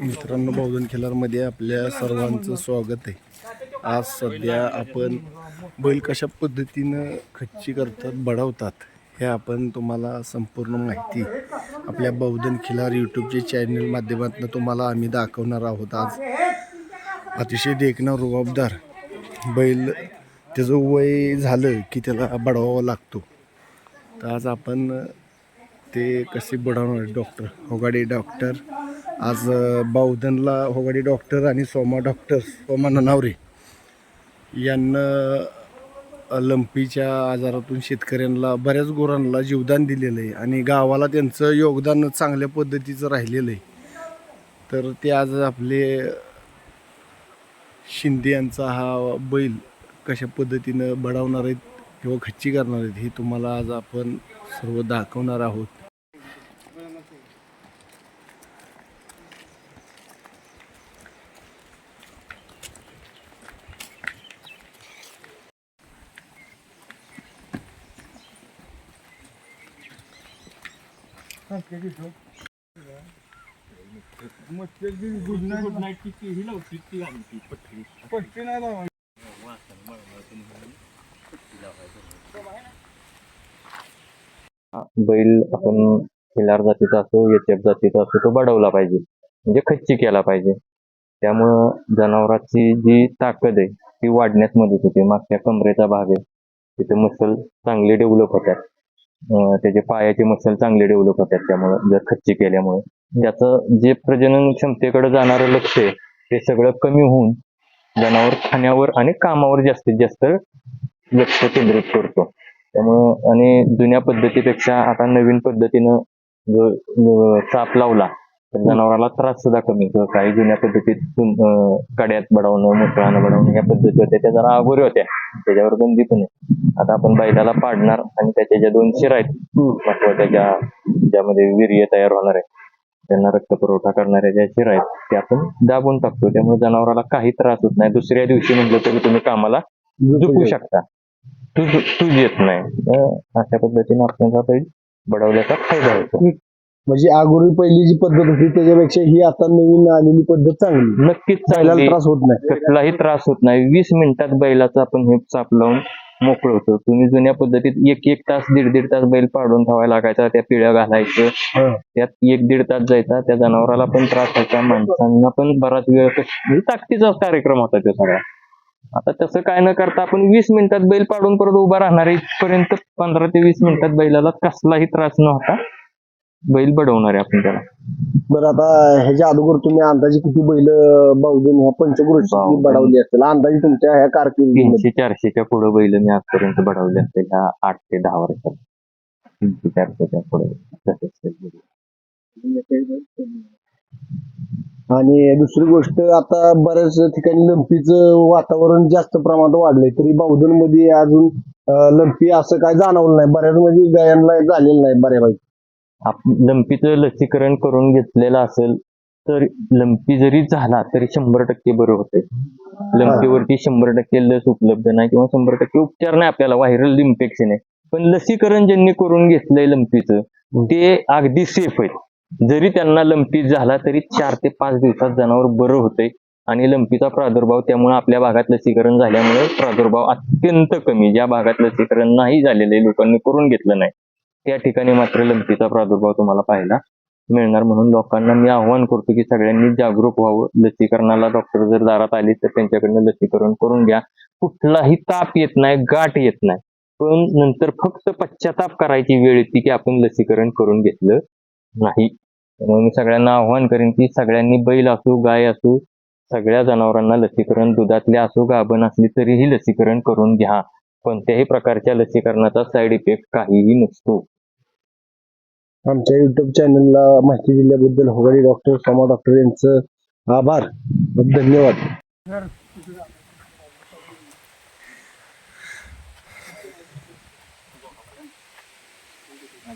मित्रांनो बहुधन खिलारमध्ये आपल्या सर्वांचं स्वागत आहे. आज सध्या आपण बैल कशा पद्धतीनं खच्ची करतात बढवतात हे आपण तुम्हाला संपूर्ण माहिती आपल्या बहुधन खिलार यूट्यूबचे चॅनल माध्यमातून तुम्हाला आम्ही दाखवणार आहोत. आज अतिशय देखणं रुबाबदार बैल त्याचं वय झालं की त्याला बढवावा लागतो. तर आज आपण ते कसे बुडवणार डॉक्टर होगाडे डॉक्टर आज अ, बावधनला होगाडे डॉक्टर आणि सोमा डॉक्टर सोमा ननावरे यांना लंपीच्या आजारातून शेतकऱ्यांना बऱ्याच गुरांना जीवदान दिलेलं आहे आणि गावाला त्यांचं योगदान चांगल्या पद्धतीचं राहिलेलं आहे. तर ते आज आपले शिंदे यांचा हा बैल कशा पद्धतीनं बढावणार आहेत किंवा खच्ची करणार आहेत हे तुम्हाला आज आपण सर्व दाखवणार आहोत. बैल आपण खिलार जातीचा असो एच जातीचा असो तो बडवला पाहिजे. म्हणजे खच्ची केला पाहिजे. त्यामुळं जनावराची जी ताकद आहे ती वाढण्यास मदत होते. मागच्या कमरेचा भाग आहे तिथे मसल चांगले डेव्हलप होतात. त्याचे पायाचे मसल चांगले डेव्हलप होतात त्यामुळं जर खच्ची केल्यामुळे. त्याचं जे प्रजनन क्षमतेकडे जाणारं लक्ष आहे ते सगळं कमी होऊन जनावर खाण्यावर आणि कामावर जास्तीत जास्त लक्ष केंद्रित करतो. त्यामुळं आणि जुन्या पद्धतीपेक्षा आता नवीन पद्धतीनं जो जो चाप लावला तर जनावराला त्रास सुद्धा कमी होतो. काही जुन्या पद्धतीत कड्यात बडवणं मोकळानं बडवणं या पद्धती होत्या. त्या जरा अगोरी होत्या. त्याच्यावर बंदी पण आहे. आता आपण बैलाला पाडणार आणि त्याच्या ज्या दोन शिरा आहेत महत्त्वाच्या ज्या ज्यामध्ये वीर्य तयार होणार आहे त्यांना रक्त पुरवठा करणाऱ्या ज्या शिरा आहेत ते आपण दाबून टाकतो. त्यामुळे जनावराला काही त्रास होत नाही. दुसऱ्या दिवशी म्हटलं तरी तुम्ही कामाला झुकू शकता. तूज तूज येत नाही. अशा पद्धतीने आपल्याला बडवल्याचा फायदा होतो. म्हणजे अगोदर पहिली जी पद्धत होती त्याच्यापेक्षा ही आता नवीन आलेली पद्धत चांगली. नक्कीच बैलाला त्रास होत नाही. कसलाही त्रास होत नाही. वीस मिनिटात बैलाचा आपण हे चाप लावून मोकळ होतो. तुम्ही जुन्या पद्धतीत एक एक तास दीड दीड तास बैल पाडून ठेवायला लागायचा त्या पिळ्या घालायचं. त्यात एक दीड तास जायचा त्या जनावराला पण त्रास व्हायचा माणसांना पण बराच वेळ म्हणजे ताकदीचा कार्यक्रम होता तो सगळा. आता तसं काय न करता आपण वीस मिनिटात बैल पाडून परत उभा राहणार इथपर्यंत पंधरा ते वीस मिनिटात बैलाला कसलाही त्रास न होता बैल बडवणार आहे आपण त्याला. बरं आता ह्याच्या अगोदर तुम्ही अंदाजे किती बैल बावधन ह्या पंचक्रोशी बावधन. बडवली असतील? अंदाजे तुमच्या ह्या कारकिर्दीमध्ये. तीनशे चारशेच्या पुढे बैल मी आजपर्यंत बडवले असते ह्या आठ ते दहा वर्षात. तीनशे चारशेच्या पुढे. आणि दुसरी गोष्ट आता बऱ्याच ठिकाणी लंपीचं वातावरण जास्त प्रमाणात वाढलंय. तरी बावधनमध्ये अजून अं, लंपी असं काय जाणवलं नाही. बऱ्याच म्हणजे गायांना झालेलं नाही बऱ्यापैकी. लंपीचं लसीकरण करून घेतलेलं असेल तर लंपी जरी झाला तरी शंभर टक्के बरं होते लंपीवरती शंभर टक्के लस उपलब्ध नाही किंवा शंभर टक्के उपचार नाही आपल्याला व्हायरल इन्फेक्शन आहे. पण लसीकरण ज्यांनी करून घेतलंय लंपीचं ते अगदी सेफ आहेत. जरी त्यांना लंपी झाला तरी चार ते पाच दिवसात जनावर बरं होतंय. आणि लंपीचा प्रादुर्भाव त्यामुळे आपल्या भागात लसीकरण झाल्यामुळे प्रादुर्भाव अत्यंत कमी. ज्या भागात लसीकरण नाही झालेले लोकांनी करून घेतलं नाही. त्या ठिकाणी मात्र लंपीचा प्रादुर्भाव तुम्हाला पाहायला मिळणार. म्हणून लोकांना मी आव्हान करतो की सगळ्यांनी जागरूक व्हावं. लसीकरणाला डॉक्टर जर दारात आले तर त्यांच्याकडनं लसीकरण करून घ्या. कुठलाही ताप येत नाही गाठ येत नाही. पण नंतर फक्त पश्चाताप करायची वेळ येते की आपण लसीकरण करून घेतलं नाही. त्यामुळे मी सगळ्यांना आव्हान करेन की सगळ्यांनी बैल असो गाय असो सगळ्या जनावरांना लसीकरण दुधातले असो गाभण असली तरीही लसीकरण करून घ्या. कोणत्याही प्रकारच्या लसीकरणाचा साईड इफेक्ट काहीही नसतो. आमच्या युट्यूब चॅनलला माहिती दिल्याबद्दल होगाडी डॉक्टर समा डॉक्टर यांचं आभार. धन्यवाद.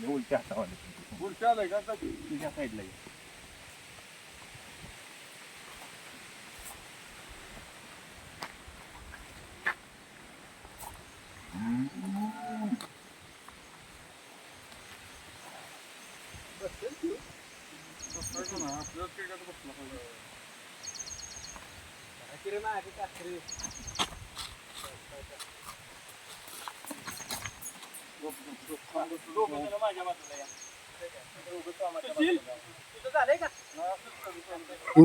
उलट्या हातावाले उलट्या साईडला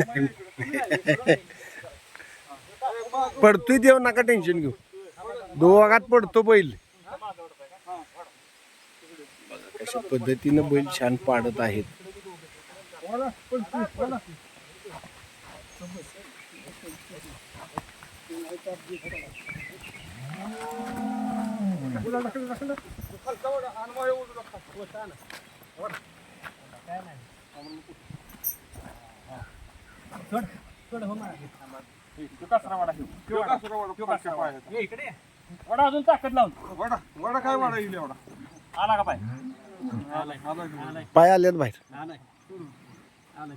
पडतोय देव नका टेन्शन घेऊ. दोघात पडतो बैल. कशा पद्धतीनं बैल छान पाडत आहेत. वडा अजून ताकद लावून वडा वडा काय वडा येईल एवढा आला का पाय आलाय पाय आलेत बाहेर. आलाय आलाय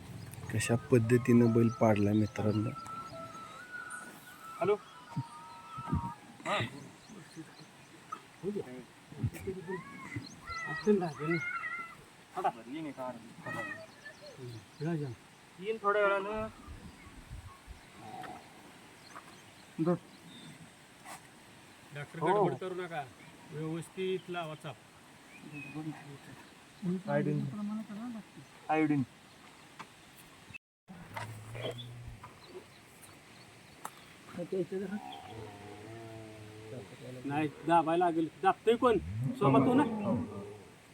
कशा पद्धतीनं बैल पाडला मित्रांनो? हॅलो. तीन थोड्या वेळानं. डॉक्टर गडबड करू नका. व्यवस्थित लावा चाप. आयोडीन नाही दाबायला लागेल. दाबतोय कोण? सोमा तू ना?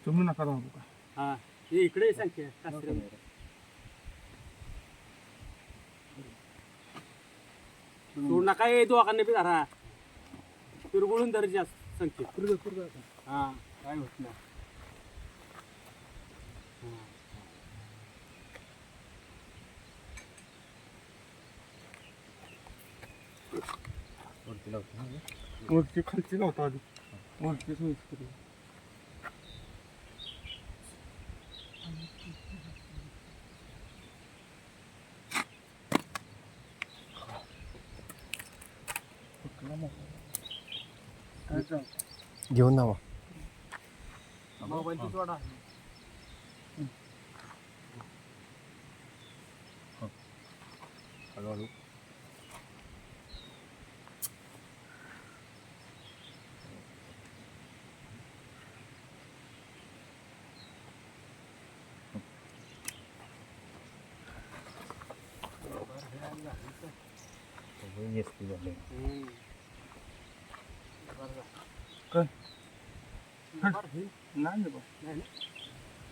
तुम्ही नका दाबू का? हा हे इकडे सांगते सोड नका ये दोघांनी बी धरा पिरगुळून धर जास्त संख्येत. हा काय होत नाही. वरती खालची लावतो आधी. वरती आहे. काय चालतं? घेऊन नावा मोबाईल सोडा नाही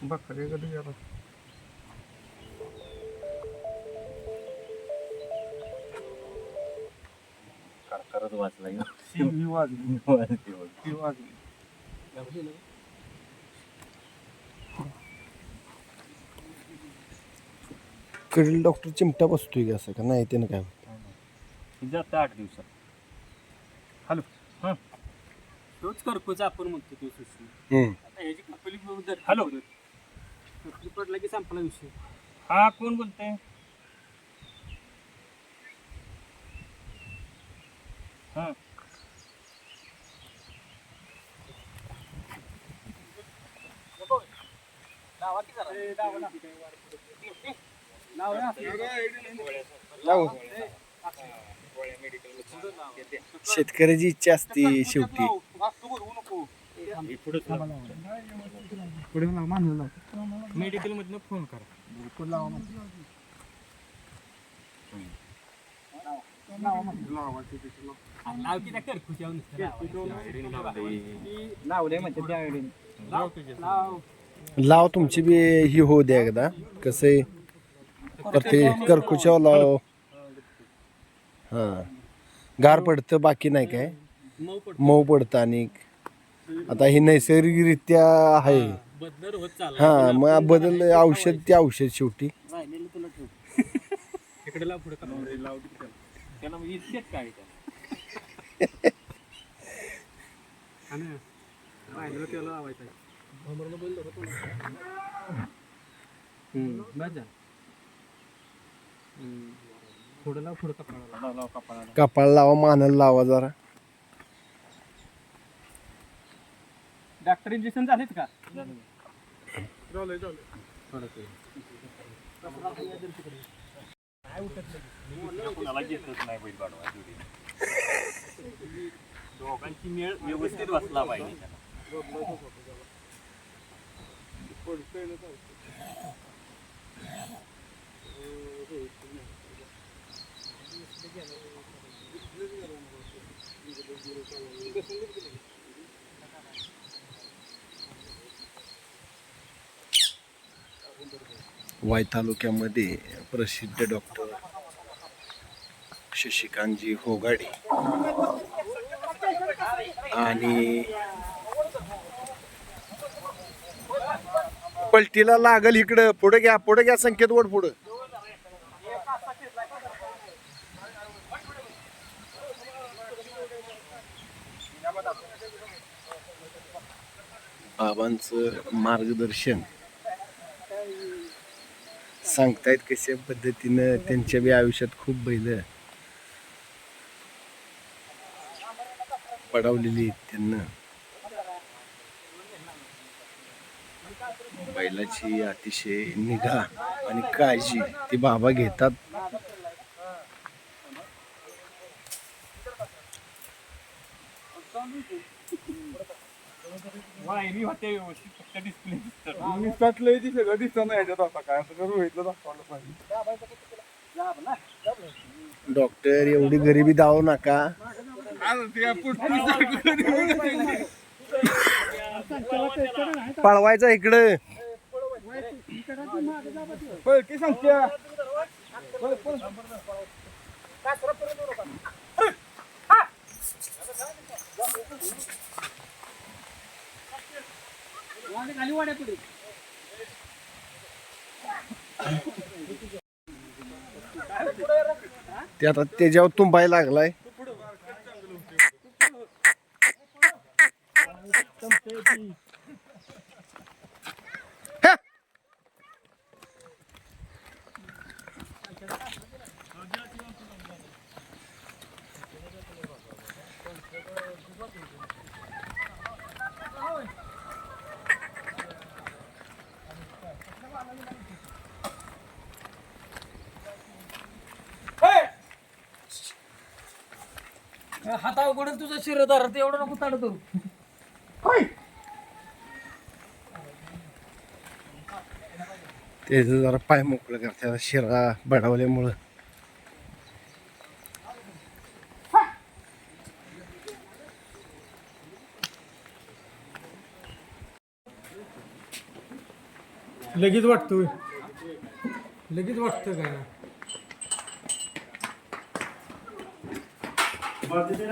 बकरे कधी गेला ही वाजली. ही वाजली. कडील डॉक्टर चिमटा बसतोय का असं का? नाही त्यानं काय? जातं आठ दिवसात. तोच करकोच आपण म्हणतो तो सुशी हम्म. आता ह्याची कपली हॅलो. कपली पडला की संपला विषय? हा कोण बोलतंय? हा. शेतकऱ्याची इच्छा असते शेवटी पुढे मेडिकल मधनं फोन करा लावायची लाव. लाव म्हणजे लाव लाव लाव तुमची बी ही होऊ द्या एकदा कसं आहे तर ते करकुच्या लाव. हा. गार पडतं बाकी नाही काय? मऊ पड मऊ पडतं आणि आता हे नैसर्गिकरित्या आहे. बदल होत चालला हा मग बदल औषध ते औषध शेवटी. त्याला. पुढं लाव कपाळाला लाव. कपाळाला. कपाळ लावा मानाला लावा जरा. डॉक्टर इंजेक्शन झालेत का? दोघांची मेळ व्यवस्थित बसला पाहिजे. वाय तालुक्यामध्ये प्रसिद्ध डॉक्टर शशिकांतजी होगाडे आणि पलटीला लागल इकडं. पुढे घ्या पुढे घ्या संकेत वड पुढं. बाबांचं मार्गदर्शन. सांगतायत कशा पद्धतीनं त्यांच्या बी आयुष्यात खूप बैल पडवलेली आहेत त्यांना. बैलाची अतिशय निगा आणि काळजी ती बाबा घेतात. वाहिनी होते व्यवस्थित फक्त डिस्प्ले नुसतात लय ती सगळं दिसतं ना याच्यात आता. काय सगळं रोहितला दाखवलं पाहिजे. डॉक्टर एवढी गरिबी दावू नका. आता ते पळवायचा इकडं. पळकी सांगत्या खाली वाड्या पुढे ते आता त्याच्यावर तुंबाय लागलाय. हात अवघडच तुझा शिरदार एवढं नको ताडत त्याचं जरा पाय मोकळं करतात शिरा बडवल्यामुळं. लगेच वाटतोय. लगेच वाटतं काय? Partido